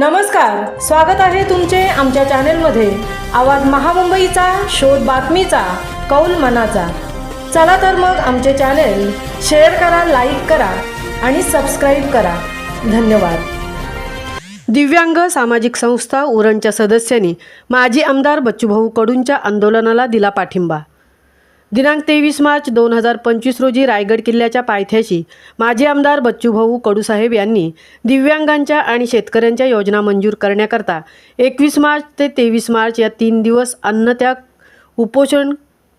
नमस्कार स्वागत आहे तुमचे आमच्या चॅनेलमध्ये. आवाज महामुंबईचा शोध बातमीचा कौल मनाचा. चला तर मग आमचे चॅनेल शेअर करा लाईक करा आणि सबस्क्राईब करा. धन्यवाद. दिव्यांग सामाजिक संस्था उरणच्या सदस्यांनी माजी आमदार बच्चूभाऊ कडूंच्या आंदोलनाला दिला पाठिंबा. दिनांक तेवीस मार्च दोन हजार पंचवीस रोजी रायगड किल्ल्याच्या पायथ्याशी माजी आमदार बच्चूभाऊ कडूसाहेब यांनी दिव्यांगांच्या आणि शेतकऱ्यांच्या योजना मंजूर करण्याकरता एकवीस मार्च ते तेवीस मार्च या तीन दिवस अन्नत्याग उपोषण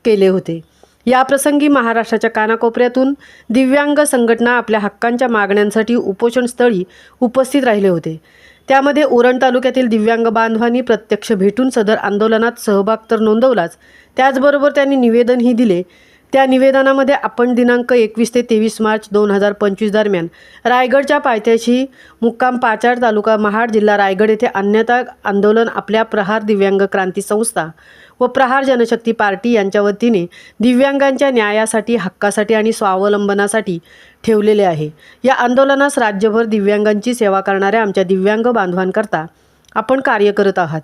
केले होते. या प्रसंगी महाराष्ट्राच्या कानाकोपऱ्यातून दिव्यांग संघटना आपल्या हक्कांच्या मागण्यांसाठी उपोषणस्थळी उपस्थित राहिले होते. त्यामध्ये उरण तालुक्यातील दिव्यांग बांधवांनी प्रत्यक्ष भेटून सदर आंदोलनात सहभाग तर नोंदवलाच. त्याचबरोबर त्यांनी निवेदनही दिले. त्या निवेदनामध्ये आपण दिनांक एकवीस ते तेवीस मार्च दोन हजार पंचवीस दरम्यान रायगडच्या पायथ्याशी मुक्काम पाचाड तालुका महाड जिल्हा रायगड येथे अन्यथा आंदोलन आपल्या प्रहार दिव्यांग क्रांती संस्था व प्रहार जनशक्ती पार्टी यांच्या वतीने दिव्यांगांच्या न्यायासाठी हक्कासाठी आणि स्वावलंबनासाठी ठेवलेले आहे. या आंदोलनास राज्यभर दिव्यांगांची सेवा करणाऱ्या आमच्या दिव्यांग बांधवांकरता आपण कार्य करत आहात.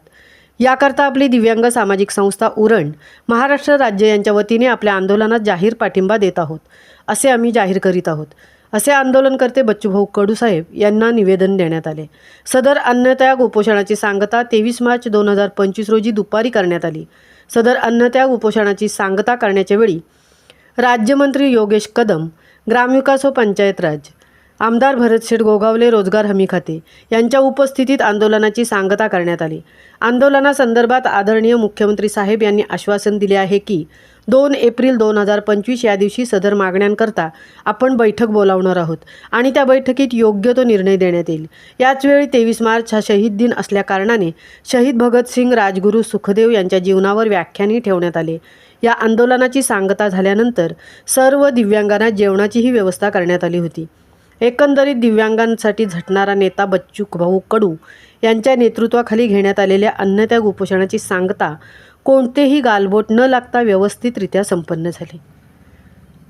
याकरता आपली दिव्यांग सामाजिक संस्था उरण महाराष्ट्र राज्य यांच्या वतीने आपल्या आंदोलनात जाहीर पाठिंबा देत आहोत असे आम्ही जाहीर करीत आहोत. असे आंदोलनकर्ते बच्चूभाऊ कडूसाहेब यांना निवेदन देण्यात आले. सदर अन्नत्याग उपोषणाची सांगता तेवीस मार्च दोन हजार पंचवीस रोजी दुपारी करण्यात आली. सदर अन्नत्याग उपोषणाची सांगता करण्याच्या वेळी राज्यमंत्री योगेश कदम ग्रामविकास व पंचायत राज आमदार भरतशेठ गोगावले रोजगार हमी खाते. यांच्या उपस्थितीत आंदोलनाची सांगता करण्यात आली. आंदोलनासंदर्भात आदरणीय मुख्यमंत्री साहेब यांनी आश्वासन दिले आहे की दोन एप्रिल दोन हजार पंचवीस या दिवशी सदर मागण्यांकरता आपण बैठक बोलावणार आहोत आणि त्या बैठकीत योग्य तो निर्णय देण्यात येईल. याचवेळी तेवीस मार्च हा शहीद दिन असल्याकारणाने शहीद भगतसिंग राजगुरू सुखदेव यांच्या जीवनावर व्याख्यानही ठेवण्यात आले. या आंदोलनाची सांगता झाल्यानंतर सर्व दिव्यांगांना जेवणाचीही व्यवस्था करण्यात आली होती. एकंदरीत दिव्यांगांसाठी झटणारा नेता बच्चू भाऊ कडू यांच्या नेतृत्वाखाली घेण्यात आलेल्या अन्नत्याग उपोषणाची सांगता कोणतेही गालबोट न लागता व्यवस्थितरित्या संपन्न झाली.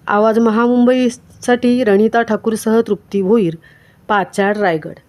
आवाज महामुंबईसाठी रणिता ठाकूरसह तृप्ती भोईर पाचाड रायगड.